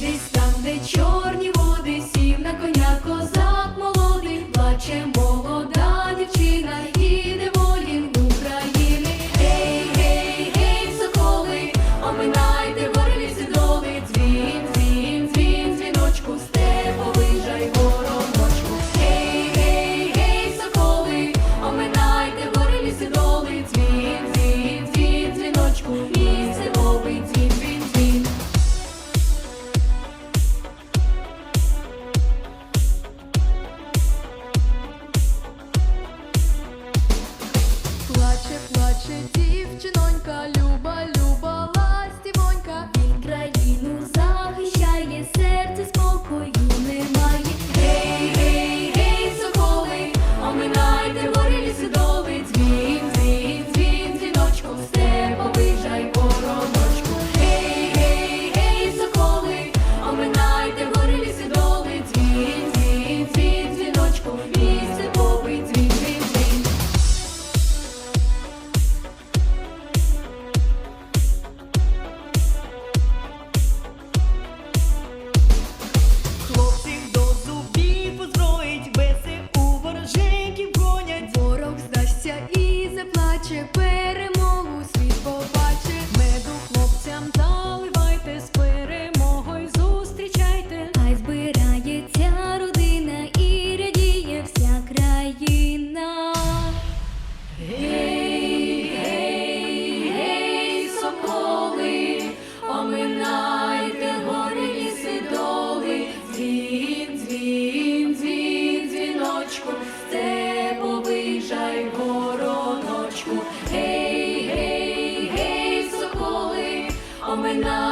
Десь там, де чорні води, сів на коня козак молодий, плаче Плаче дівчинонька. плаче, перемогу світ побачить меду хлопцям заливайте з перемогою зустрічайте, хай збирається родина і радіє вся країна. night.